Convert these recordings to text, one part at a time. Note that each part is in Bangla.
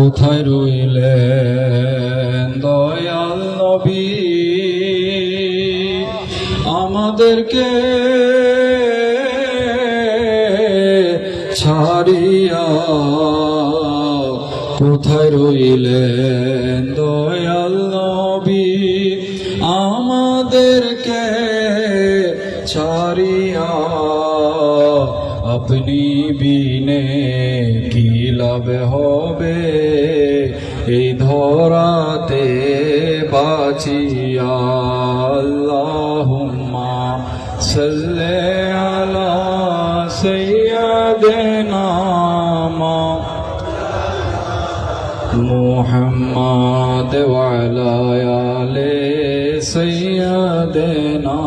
কোথায় রইলেন দয়াল নবী? আমাদেরকে ছাড়িয়া কোথায় রইলেন দয়াল নবী? আমাদেরকে ছাড়িয়া আপনি বিনে কি লাভ হবে? ধরাতে বাঁচিয়া আল্লাহুম্মা সাল্লি আলা সাইয়্যিদিনা محمد وعلى آل سيدنا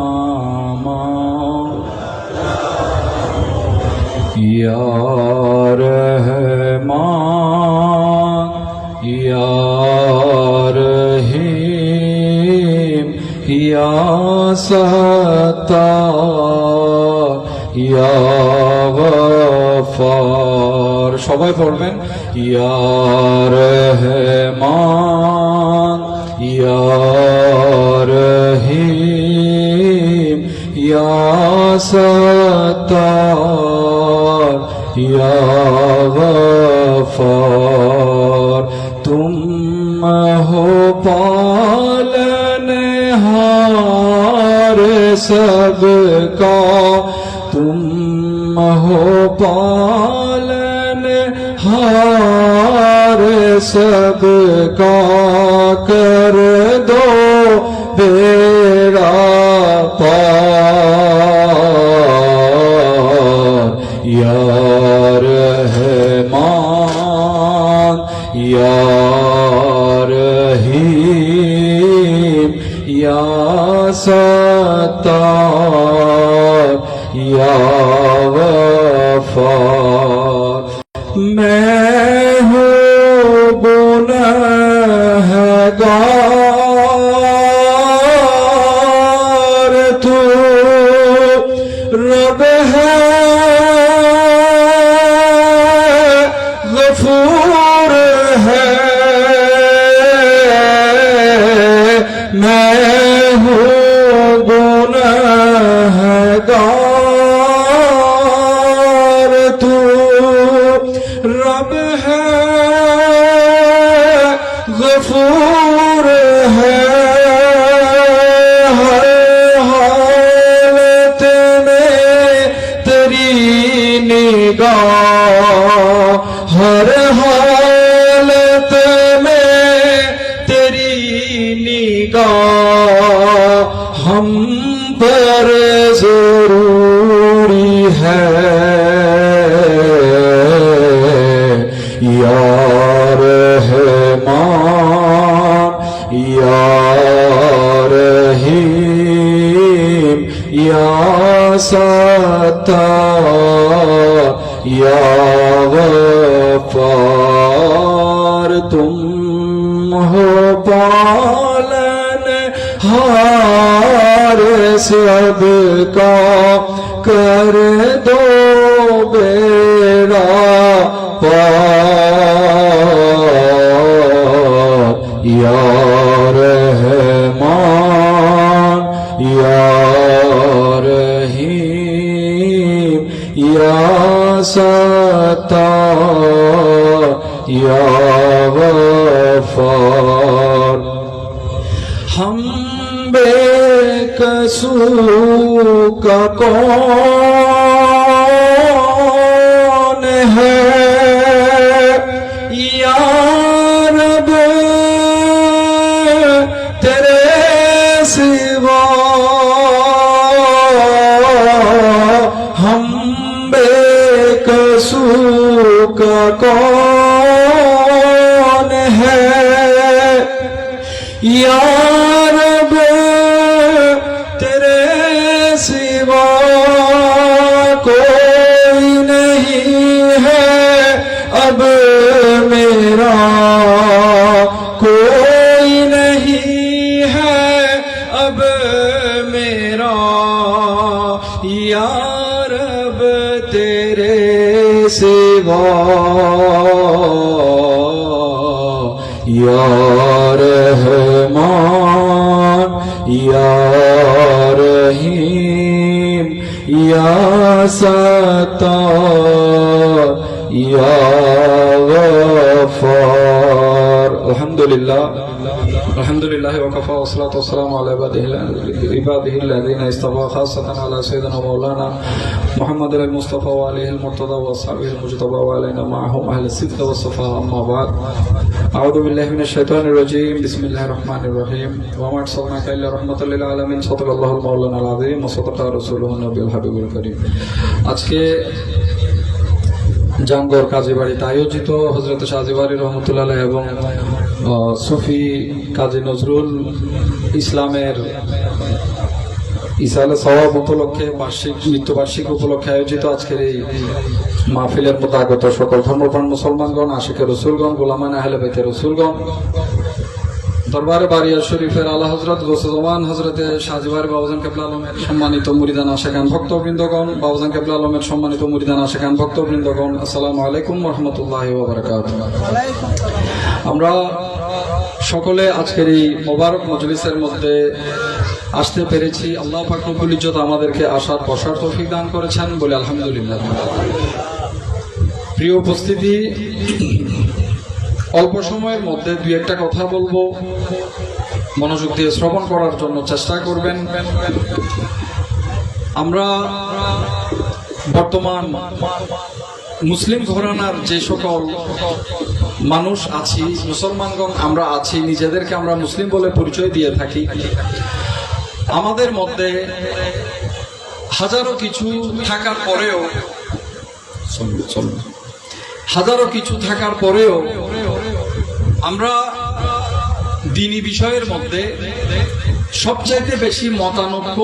يا رحمن রহিম ইয়া ইয়া সবাই পড়বেন। ইয়ার রহমান ইয়া হি ইয়া ইয়া তুম हो पालनहार सबका। तुम हो पालन हार सबका। कर दो बेड़ा पार। या Ya Rahim Ya Sattar Ya يا ستا يا وفار تم ہو پالن ہار سب کا کر دو ستا یا وفار ہم بے کسو کا کون জীবন لله الحمد لله وكفى والصلاة والسلام على عباده الذين اصطفى خاصة على سيدنا مولانا محمد المصطفى وعليه المرتضى وأصحابه المجتبى وعلينا معهم أهل الصدق والصفاء أما بعد أعوذ بالله من الشيطان الرجيم بسم الله الرحمن الرحيم وما أرسلناك إلا رحمة للعالمين صدق الله المولانا العظيم وصدق رسوله النبي الحبيب الكريم আজকে জাঙ্গর কাজীবাড়িতে আয়োজিত হজরত সাজিবাড়ি রহমতুল্লাহ এবং সুফি কাজী নজরুল ইসলামের ইসালে সওয়াব উপলক্ষে বার্ষিক, মৃত্যুবার্ষিক উপলক্ষে আয়োজিত আজকের এই মাহফিলের মধ্যে আগত সকল ধর্মপ্রাণ মুসলমানগণ, আশিকের রসুলগণ, গোলামান আহলে বাইতে রসুলগণ, দরবারে বারিয়া শরীফের আল্লাহ হজরত গোসলমান হজরতে শাহজিবারি বাবুজান কেবলা আলমের সম্মানিত মুরিদান আশেখান ভক্তবৃন্দগণ, বাবুজান কেবলা আলমের সম্মানিত মুরিদান আশেখান ভক্তবৃন্দগণ, আসসালামু আলাইকুম রহমতুল্লাহ আমরা সকলে আজকের এই মোবারক মজলিসের মধ্যে আসতে পেরেছি। আল্লাহ ফাকরুল ইজ্জত আমাদেরকে আসার, বসার তৌফিক দান করেছেন বলে আলহামদুলিল্লাহ। প্রিয় উপস্থিতি, অল্প সময়ের মধ্যে দুই একটা কথা বলব। মনোযোগ দিয়ে শ্রবণ করার জন্য চেষ্টা করবেন। আমরা বর্তমান মুসলিম ঘরানার যে সকল মানুষ আছি, মুসলমানগণ আমরা আছি, নিজেদেরকে আমরা মুসলিম বলে পরিচয় দিয়ে থাকি আমাদের মধ্যে হাজারো কিছু থাকার পরেও। হাজারো কিছু থাকার পরেও আমরা দিনী বিষয়ের মধ্যে সবচাইতে বেশি মতানৈক্য,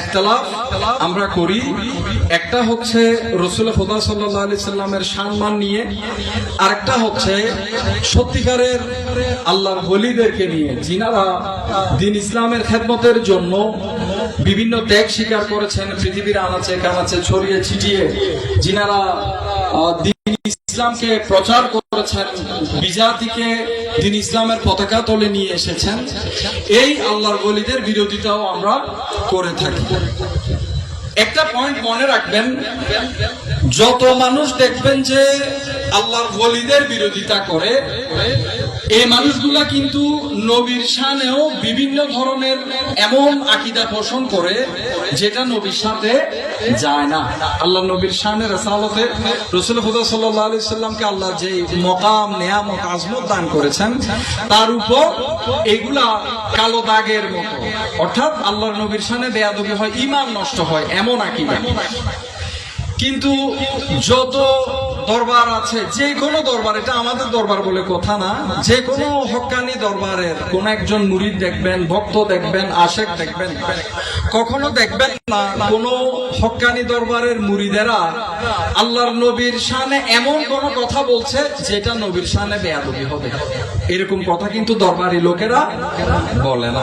একতলাফ আমরা করি। একটা হচ্ছে রসুল খোদা সাল্লাহ আলি সাল্লামের সম্মান নিয়ে, আরেকটা হচ্ছে সত্যিকারের আল্লাহর হলিদেরকে নিয়ে। যিনারা দিন ইসলামের খেদমতের জন্য বিভিন্ন ত্যাগ স্বীকার করেছেন, পৃথিবীর আনাচে কানাচে ছড়িয়ে ছিটিয়ে, যিনারা ইসলামকে প্রচার করেছেন, বিজাতিকে তিনি ইসলামের পতাকা তলে নিয়ে এসেছেন, এই আল্লাহর বলিদের বিরোধিতাও আমরা করে থাকি। একটা পয়েন্ট মনে রাখবেন, যত মানুষ দেখবেন যে আল্লাহর বলিদের বিরোধিতা করে এই মানুষগুলা কিন্তু নবীর শানেও বিভিন্ন ধরনের এমন আকিদা পোষণ করে যেটা নবীর সাথে যায় না। আল্লাহ নবীর শানের রেসালতে রসুল খুদা সাল্লামকে আল্লাহ যে মকাম, নেয়ামত, আজমত দান করেছেন, তার উপর এগুলা কালো দাগের মতো। অর্থাৎ আল্লাহর নবীর শানে বেয়াদবি হয় ইমান নষ্ট হয়, এমন আকিদা। কিন্তু যত দরবার আছে, যে কোনো দরবার, এটা আমাদের দরবার বলে কথা না। যে কোনো হক্কানি দরবারের, কোন একজন মুরিদ দেখবেন, ভক্ত দেখবেন, আশেক দেখবেন, কখনো দেখবেন না কোন হক্কানি দরবারের মুরিদেরা আল্লাহর নবীর শানে এমন কোন কথা বলছে যেটা নবীর শানে বেয়াদবি হবে। এরকম কথা কিন্তু দরবারি লোকেরা বলে না।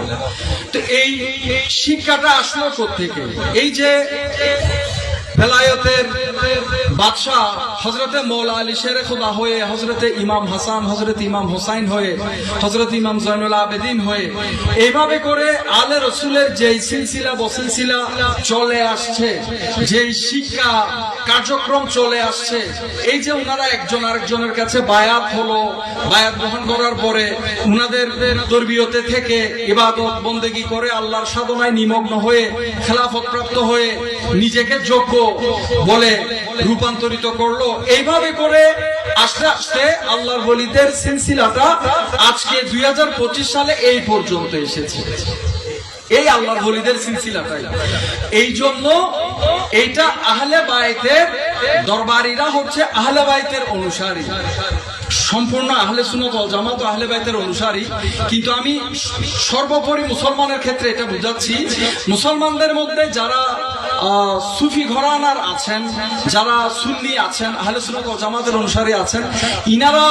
তো এই শিক্ষাটা আসলো থেকে এই যে বাদশাহ হজরতে মৌলা আলী হয়ে হজরতে ইমাম হাসান হজরত ইমাম হোসাইন হয়ে হজরত ইমাম জয়নুল আবেদিন হয়ে এইভাবে করে আলে রসুলের সিলসিলা, বসিলসিলা চলে আসছে শিক্ষা কার্যক্রম চলে আসছে, এই যে ওনারা একজন আরেকজনের কাছে বায়াত হলো, বায়াত গ্রহণ করার পরে উনাদের তরবিয়তে থেকে ইবাদত, বন্দেগি করে আল্লাহর সাধনায় নিমগ্ন হয়ে খেলাফত প্রাপ্ত হয়ে নিজেকে যোগ্য বলে রূপান্তরিত করল। এইভাবে করে আস্তে আস্তে আল্লাহর বলিদের সিলসিলাটা আজকে দুই হাজার পঁচিশ সালে এই পর্যন্ত এসেছে। এই আল্লাহর বলিদের সিলসিলাটাই। এই জন্য এইটা আহলে বাইতের দরবারীরা হচ্ছে আহলে বাইতের অনুসারী। সম্পূর্ণ আহলে সুনত জামাত আহলে বাইতের অনুসারী। কিন্তু আমি সর্বোপরি মুসলমানের ক্ষেত্রে এটা বুঝাচ্ছি, মুসলমানদের মধ্যে যারা সুফি ঘরানার আছেন, যারা সুন্নি আছেন, আহলে সুনত জামাতের অনুসারী আছেন, ইনারা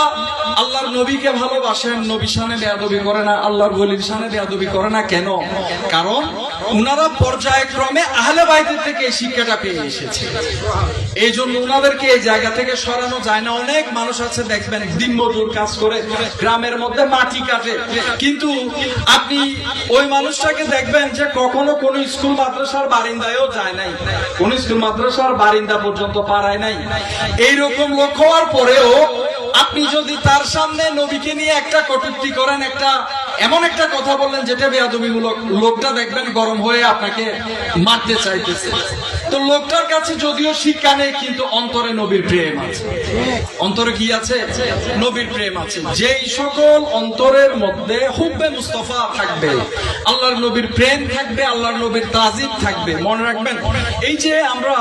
আল্লাহর নবীকে ভালোবাসেন, নবী শানে বেয়াদবি করে না, আল্লাহর বলির সানে বেয়াদবি করে না। কেন? কারণ উনারা পর্যায়ক্রমে আহলে বাইতের থেকে এই শিক্ষাটা পেয়ে এসেছে। এই জন্য উনাদেরকে এই জায়গা থেকে সরানো যায় না। অনেক মানুষ আছে, দেখবেন দিন মজুর কাজ করে গ্রামের মধ্যে মাটি কাটে। কিন্তু আপনি ওই মানুষটাকে দেখবেন যে কখনো কোন স্কুল, মাদ্রাসার বারিন্দায়ও যায় নাই। কোন স্কুল, মাদ্রাসার বারিন্দা পর্যন্ত পারায় নাই। এইরকম লোক হওয়ার পরেও আপনি যদি তার সামনে নবীকে নিয়ে একটা কটুক্তি করেন একটা এমন একটা কথা বললেন যেটা বেয়াদবিমূলক লোকটা দেখবেন গরম হয়ে আপনাকে মারতে চাইতেছে। তো লোকটার কাছে যদিও শিক্ষা নেই কিন্তু অন্তরে নবীর প্রেম আছে। অন্তরে কি আছে? নবীর প্রেম আছে। যেই সকল অন্তরের মধ্যে হুব্বে মুস্তফা থাকবে আল্লাহর নবীর প্রেম থাকবে আল্লাহর নবীর তাজিব থাকবে। মনে রাখবেন এই যে আমরা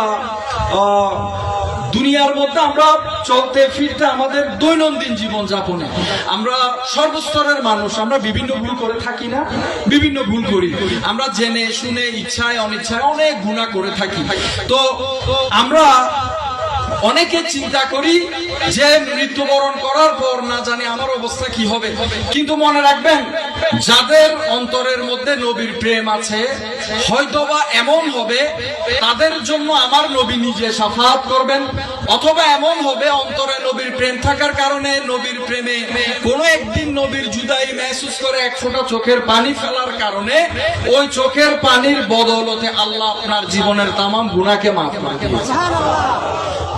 আহ, দুনিয়ার মধ্যে আমরা চলতে, ফিরতে আমাদের দৈনন্দিন জীবন যাপনে আমরা সর্বস্তরের মানুষ, আমরা বিভিন্ন ভুল করে থাকি না, বিভিন্ন ভুল করি। আমরা জেনে, শুনে, ইচ্ছায়, অনিচ্ছায় অনেক গুণা করে থাকি। তো আমরা অনেকে চিন্তা করি যে মৃত্যুবরণ করার পর না জানি আমার অবস্থা কি হবে। কিন্তু মনে রাখবেন, যাদের অন্তরের মধ্যে নবীর প্রেম আছে, হয়তোবা এমন হবে, তাদের জন্য আমার নবী নিজে সাফাত করবেন, অথবা এমন হবে অন্তরে নবীর প্রেম থাকার কারণে নবীর প্রেমে কোনো একদিন নবীর জুদাই মেহসুস করে এক ফোঁটা চোখের পানি ফেলার কারণে ওই চোখের পানির বদলতে আল্লাহ আপনার জীবনের তামাম গুণাকে মাফ করে দিয়েছে।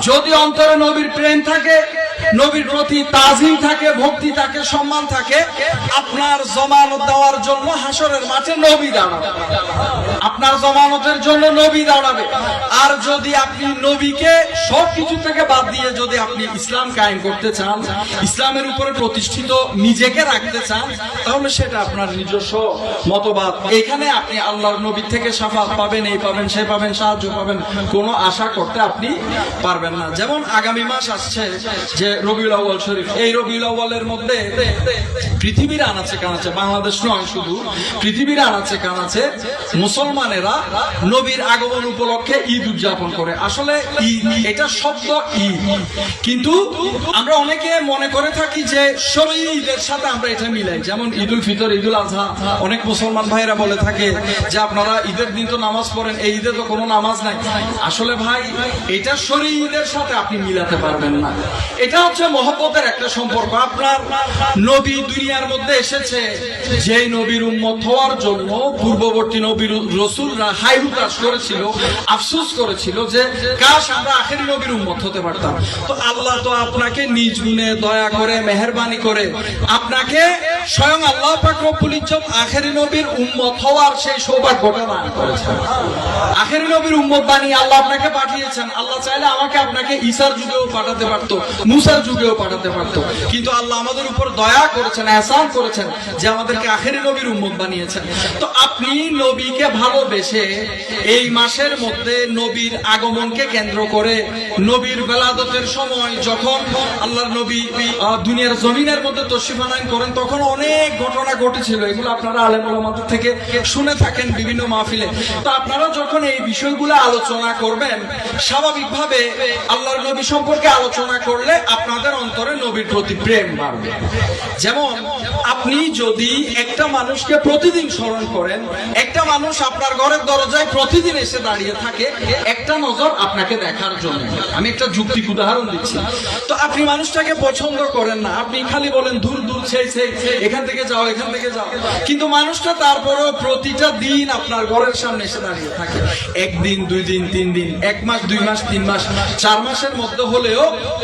যদি অন্তরে নবীর প্রেম থাকে নবীর প্রতি তাজিম থাকে, ভক্তি থাকে, সম্মান থাকে। আপনার জমানত দেওয়ার জন্য হাসরের মাঠে নবী দাঁড়াবে। আপনার জমানতের জন্য নবী দাঁড়াবে। আর যদি আপনি নবীকে সব কিছু থেকে বাদ দিয়ে যদি আপনি ইসলাম কায়েম করতে চান, ইসলামের উপরে প্রতিষ্ঠিত নিজেকে রাখতে চান, তাহলে সেটা আপনার নিজস্ব মতবাদ। এখানে আপনি আল্লাহর নবী থেকে সাফাত পাবেন, এই পাবেন, সে পাবেন, সাহায্য পাবেন, কোনো আশা করতে আপনি পারবেন না। যেমন আগামী মাস আসছে যে রবিউল আউ্বাল শরীফ, এই রবিউল আউ্বালের মধ্যে পৃথিবীর আনাচে কানাচে বাংলাদেশ নয় শুধু, পৃথিবীর আনাচে কানাচে মুসলমানেরা নবীর আগমন উপলক্ষে ঈদ উদযাপন করে। আসলে এটা শব্দ ঈদ কিন্তু আমরা অনেকে মনে করে থাকি যে ঈদের সাথে আমরা এটা মিলাই। যেমন ঈদুল ফিতর, ঈদুল আজহা অনেক মুসলমান ভাইরা বলে থাকে যে আপনারা ঈদের দিন তো নামাজ পড়েন, এই ঈদে তো কোনো নামাজ নাই। আসলে ভাই, এটা শরী ঈদের সাথে আপনি মিলাতে পারবেন না। এটা হচ্ছে মহব্বতের একটা সম্পর্ক। আপনার নবী দুনিয়ার মধ্যে এসেছে। যেই নবীর উম্মত হওয়ার জন্য পূর্ববর্তী নবীর রসুলরা হাই হুতাশ করেছিল, আফসোস করেছিল যে কাশ আমরা আখেরি নবীর উম্মত হতে পারতাম। তো আল্লাহ তো আপনাকে নিজ গুণে দয়া করে, মেহরবানি করে, আপনাকে স্বয়ং আল্লাহ পাক রব্বুল আখেরি নবীর উম্মত হওয়ার সেই সৌভাগ্যটা দান করেছেন। আখেরি নবীর উম্মত বানিয়ে আল্লাহ আপনাকে পাঠিয়েছেন। আল্লাহ চাইলে আমাকে আপনাকে ঈসার যুগেও পাঠাতে পারতো, মুসার যুগেও পাঠাতে পারতো। কিন্তু আল্লাহ আমাদের উপর দয়া করেছেন, এহসান করেছেন যে আমাদেরকে আখেরি নবীর উম্মত বানিয়েছেন। তো আপনি নবীকে ভালোবেসে এই মাসের মধ্যে নবীর আগমনকে কেন্দ্র করে নবীর বেলাদতের সময় যখন আল্লাহর নবী দুনিয়ার জমিনের মধ্যে তশিফানায়ন করেন, তখন অনেক ঘটনা ঘটেছিল। এগুলো আপনারা আলেম ওলামাদের থেকে শুনে থাকেন বিভিন্ন মাহফিলে। তো আপনারা যখন এই বিষয়গুলো আলোচনা করবেন, স্বাভাবিকভাবে আল্লাহর নবী সম্পর্কে আলোচনা করলে আপনাদের অন্তরে নবীর প্রতি প্রেম বাড়বে। যেমন, আপনি যদি একটা মানুষকে প্রতিদিন স্মরণ করেন, একটা মানুষ আপনার ঘরের দরজায় প্রতিদিন এসে দাঁড়িয়ে থাকে, একটা নজর আপনাকে দেখার জন্য। আমি একটা যুক্তিক উদাহরণ দিচ্ছি। তো আপনি মানুষটাকে পছন্দ করেন না, আপনি খালি বলেন দূর দূর সেই সেই এখান থেকে যাও, এখান থেকে যাও। কিন্তু মানুষটা তারপরেও প্রতিটা দিন আপনার ঘরের সামনে এসে দাঁড়িয়ে থাকে। একদিন, দুই দিন, তিন দিন, এক মাস, দুই মাস, তিন মাস, চার মাসের মধ্যে হলেও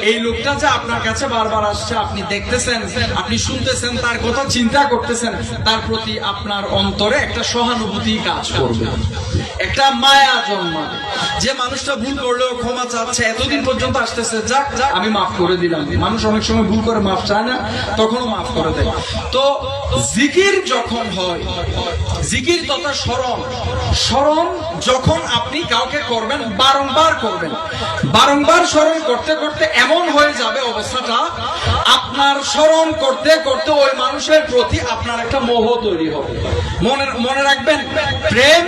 এই লোকটা যে আপনার কাছে বারবার আসছে, আপনি দেখতেছেন, আপনি শুনতেছেন, তার কথা চিন্তা করতেছেন, তার প্রতি আপনার অন্তরে একটা সহানুভূতি কাজ করবে। একটা মায়া জন্মাবে। যে মানুষটা ভুল করলেও ক্ষমা চাচ্ছে, এতদিন পর্যন্ত আসতেছে, যাক যাক, আমি মাফ করে দিলাম। মানুষ অনেক সময় ভুল করে, মাফ চায় না, তখনও মাফ করে দেয়। তো জিকির যখন হয়, জিকির তথা স্মরণ স্মরণ যখন আপনি কাউকে করবেন, বারংবার করবেন। বারংবার স্মরণ করতে করতে এমন হয়ে যাবে অবস্থাটা, আপনার স্মরণ করতে করতে ওই মানুষের প্রতি আপনার একটা মোহ তৈরি হবে। মনে মনে রাখবেন, প্রেম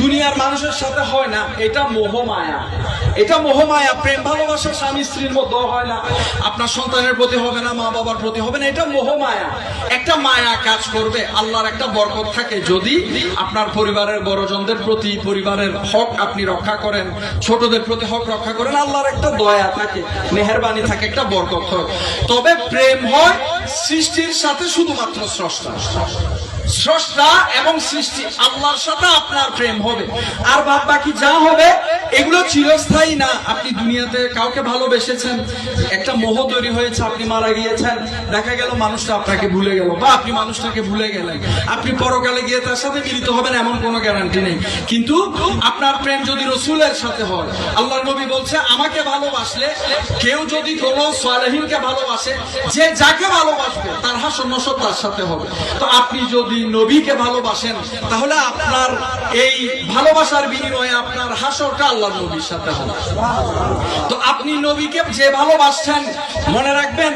দুনিয়ার মানুষের সাথে হয় না, এটা মোহমায়া। এটা মোহমায়া, প্রেম ভালোবাসা স্বামী স্ত্রীর মধ্যে হয় না, আপনার সন্তানের প্রতি হবে না, মা বাবার প্রতি হবে না, এটা মোহমায়া। একটা মায়া কাজ করবে, আল্লাহর একটা বরকত থাকে যদি আপনার পরিবারের বড়জনদের প্রতি, পরিবারের হক আপনি রক্ষা করেন, ছোটদের প্রতি হক রক্ষা করেন, আল্লাহর একটা দয়া থাকে, মেহরবানি থাকে, একটা বরকত হয়। তবে প্রেম হয় সৃষ্টির সাথে শুধুমাত্র স্রষ্টা। স্রষ্টা এবং সৃষ্টি, আল্লাহর সাথে আপনার প্রেম হবে। আর বাদ বাকি যা হবে, এগুলো চিরস্থায়ী না। আপনি দুনিয়াতে কাউকে ভালোবেসেছেন, একটা মোহ তৈরি হয়েছে, আপনি মারা গিয়েছেন, দেখা গেল মানুষটা আপনাকে ভুলে গেল, বা আপনি মানুষটাকে ভুলে গেলেন। আপনি পরকালে গিয়ে তার সাথে মিলিত হবেন, এমন কোনো গ্যারান্টি নেই। কিন্তু আপনার প্রেম যদি রসুলের সাথে হয় আল্লাহ নবী বলছে, আমাকে ভালোবাসলে কেউ যদি কোন সালেহিনকে ভালোবাসে, যে যাকে ভালোবাসবে, তার হাসন নসব তার সাথে হবে। তো আপনি যদি নবীকে ভালোবাসেন, তাহলে আপনার এই ভালোবাসার বিনিময়ে আপনার হাসরটা আল্লাহ নবীর সাথে হবে। তো আপনি নবীকে যে ভালোবাসছেন, মনে রাখবেন,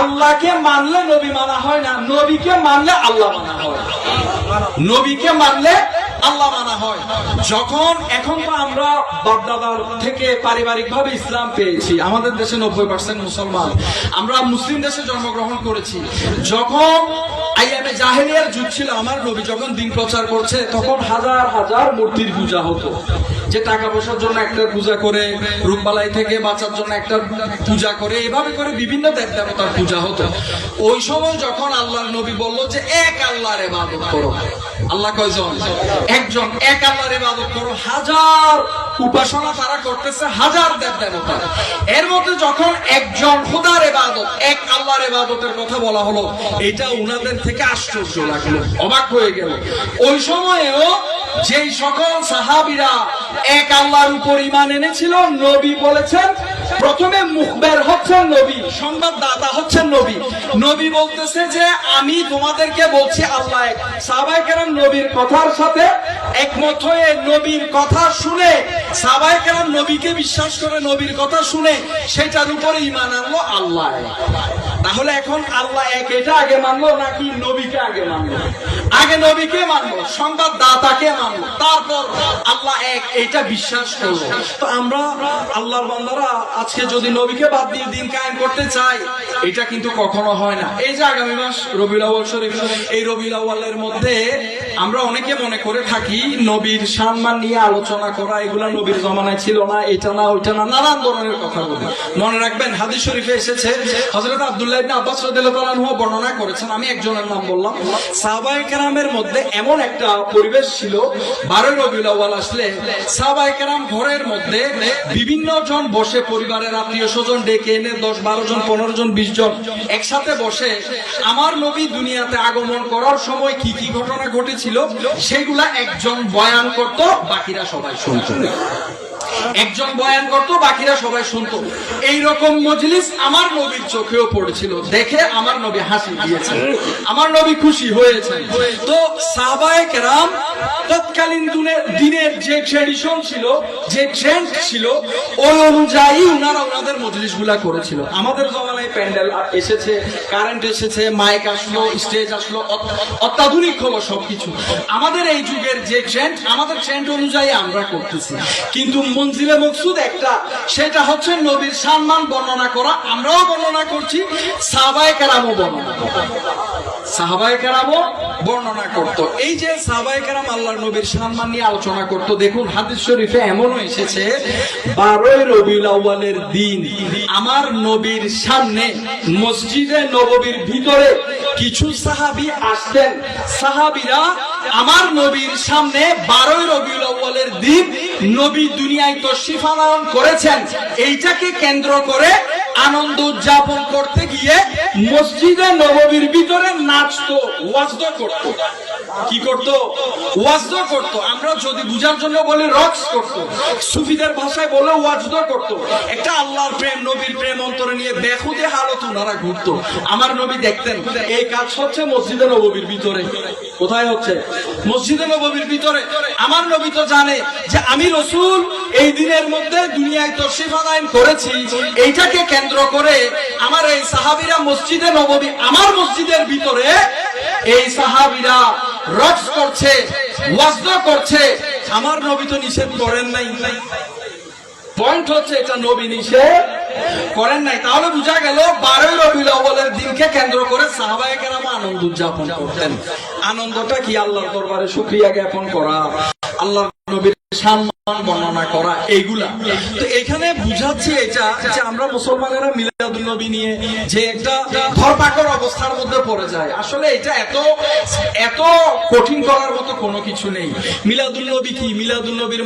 আল্লাহকে মানলে নবী মানা হয় না, নবীকে মানলে আল্লাহ মানা হয়। নবীকে মানলে আল্লাহ মানা হয়। যখন এখন তো আমরা বাপদাদার থেকে পারিবারিক ভাবে ইসলাম পেয়েছি, আমাদের দেশে নব্বই পার্সেন্ট মুসলমান। আমরা মুসলিম দেশে জন্মগ্রহণ করেছি। যখন টাকা একটা পূজা করে থেকে বাঁচার জন্য একটা পূজা করে, এভাবে করে বিভিন্ন দেব দেবতার পূজা হতো। ওই সময় যখন আল্লাহর নবী বলল যে, এক আল্লাহর ইবাদত করো। আল্লাহ কয়জন? একজন। এক আল্লাহর ইবাদত করো। হাজার উপাসনা তারা করতেছে হাজার দেব দেবতা এর মধ্যে যখন একজন খোদার এবাদত, এক আল্লাহর এবাদতের কথা বলা হলো, এটা উনাদের থেকে আশ্চর্য লাগল, অবাক হয়ে গেল। ওই সময়েও যেই সকল সাহাবিরা এক আল্লাহর উপর ইমান এনেছিল, নবী বলেছেন, প্রথমে মুখবের হচ্ছেন নবী, সংবাদদাতা হচ্ছেন নবী। নবী বলতেছে যে, আমি তোমাদেরকে বলছি, আল্লাহ এক সাহাবাই কেরাম নবীর কথার সাথে একমত হয়ে নবীর কথা শুনে সাহাবাই কেরাম নবীকে বিশ্বাস করে নবীর কথা শুনে, সেটার উপরে ইমান আনলো আল্লাহ তাহলে এখন আল্লাহ এক এটা আগে মানলো নাকি নবীকে আগে মানলো? আগে নবীকে মানলো সংবাদদাতাকে মানলো তারপর আল্লাহ এক এটা বিশ্বাস করল তো আমরা আল্লাহর বান্দারা আজকে যদি নবীকে বাদ দিয়ে দিন কায়েম করতে চাই, এটা কিন্তু কখনো হয় না। এই যে আগামী মাস আউয়াল শরীফ, এই আউয়ালের মধ্যে আমরা অনেকে মনে করে থাকি, নবীর সম্মান নিয়ে আলোচনা করা, এগুলা নবীর জমানায় ছিল না, এটা না, ওইটা না, নানান ধরনের কথা বলি। মনে রাখবেন, হাদিস শরীফে এসেছে হজরত আব্দুল্লাহ আব্বাস বর্ণনা করেছেন, আমি একজনের নাম বললাম, সাহাবায়ে কেরামের মধ্যে এমন একটা পরিবেশ ছিল 12 রবিউল আউয়াল আসলে সাহাবায়ে কেরাম ঘরের মধ্যে বিভিন্ন জন বসে, পরিবারের আত্মীয় স্বজন ডেকে এনে দশ, বারো জন 15 জন 20 জন একসাথে বসে আমার নবী দুনিয়াতে আগমন করার সময় কি কি ঘটনা ঘটেছিল, সেগুলা একজন বয়ান করত, বাকিরা সবাই শুনত। একজন বয়ান করত, বাকিরা সবাই শুনতো। এইরকম মজলিস আমার নবীর চোখেও পড়েছিল। দেখে আমার নবী হাসি দিয়েছেন। আমার নবী খুশি হয়েছেন। তো সাহাবায়ে কেরাম তৎকালীন দিনের যে ট্রেডিশন ছিল, যে ট্রেন্ড ছিল, ওই অনুযায়ী ওনারা ওনাদের মজলিসগুলা করেছিল। আমাদের জমানায় প্যান্ডেল এসেছে কারেন্ট এসেছে মাইক আসলো স্টেজ আসলো অত্যাধুনিক হলো সবকিছু। আমাদের এই যুগের যে ট্রেন্ড আমাদের ট্রেন্ড অনুযায়ী আমরা করতেছি। কিন্তু মঞ্জিলে মকসুদ একটা। সেটা হচ্ছে নবীর সম্মান বর্ণনা করা। আমরাও বর্ণনা করছি, সাহাবায়ে কেরামও বর্ণনা করে। সাহাবায়ে কেরামও বর্ণনা করত। এই যে সাহাবায়ে কেরাম আল্লাহর নবীর সম্মান নিয়ে আলোচনা করত, দেখুন, হাদিস শরীফে এমনও এসেছে, বারোই রবিউল আউয়ালের দিন আমার নবীর সামনে মসজিদে নববীর ভিতরে কিছু সাহাবী আসতেন। সাহাবীরা আমার নবীর সামনে বারোই রবিউল আউয়ালের দিন নবী দুনিয়ায় তশরিফ আনয়ন করেছেন। এইটাকে কেন্দ্র করে আনন্দ উদযাপন করতে গিয়ে মসজিদে নববীর ভিতরে নাচতো, ওয়াজদ করতো। কি করতো? ওয়াজদ করতো। আমরা যদি বুঝার জন্য বলি রক্স করতো। সুফিদের ভাষায় বলে ওয়াজদ করতো। একটা আল্লাহর প্রেম, নবীর প্রেম অন্তরে নিয়ে বেহুদে হালত ওনারা ঘুরতো। আমার নবী দেখতেন, এই কাজ হচ্ছে মসজিদে নববীর ভিতরে। কোথায় হচ্ছে? মসজিদে নববীর ভিতরে। আমার নবী তো জানে যে আমি রসুল, এই দিনের মধ্যে দুনিয়ায় তশরিফ আদায়ন করেছি। এইটাকে কেন্দ্র করে আমার এই সাহাবিরা মসজিদে নববী, আমার মসজিদের ভিতরে এই সাহাবিরা রক্স করছে, ওয়াজদ করছে। আমার নবী তো নিষেধ করেন নাই। পয়েন্ট হচ্ছে, এটা নবী নিষেধ করেন নাই। তাহলে বোঝা গেল বারোই রবিউল আউয়ালের দিনকে কেন্দ্র করে সাহাবায়ে কেরাম আনন্দ উদযাপন করতেন। আনন্দটা কি আল্লাহর দরবারে শুকরিয়া জ্ঞাপন করা, আল্লাহর নবীর সম্মান বর্ণনা করা তো এখানে বুঝাচ্ছি এটা যে আমরা মুসলমানেরা মিলাদুল নবী নিয়ে যে একটা ধরপাকড় অবস্থার মধ্যে পড়ে যায়। আসলে এটা এত এত কঠিন করার মতো কোনো কিছু নেই। মিলাদুল নবী কি? মিলাদুল নবীর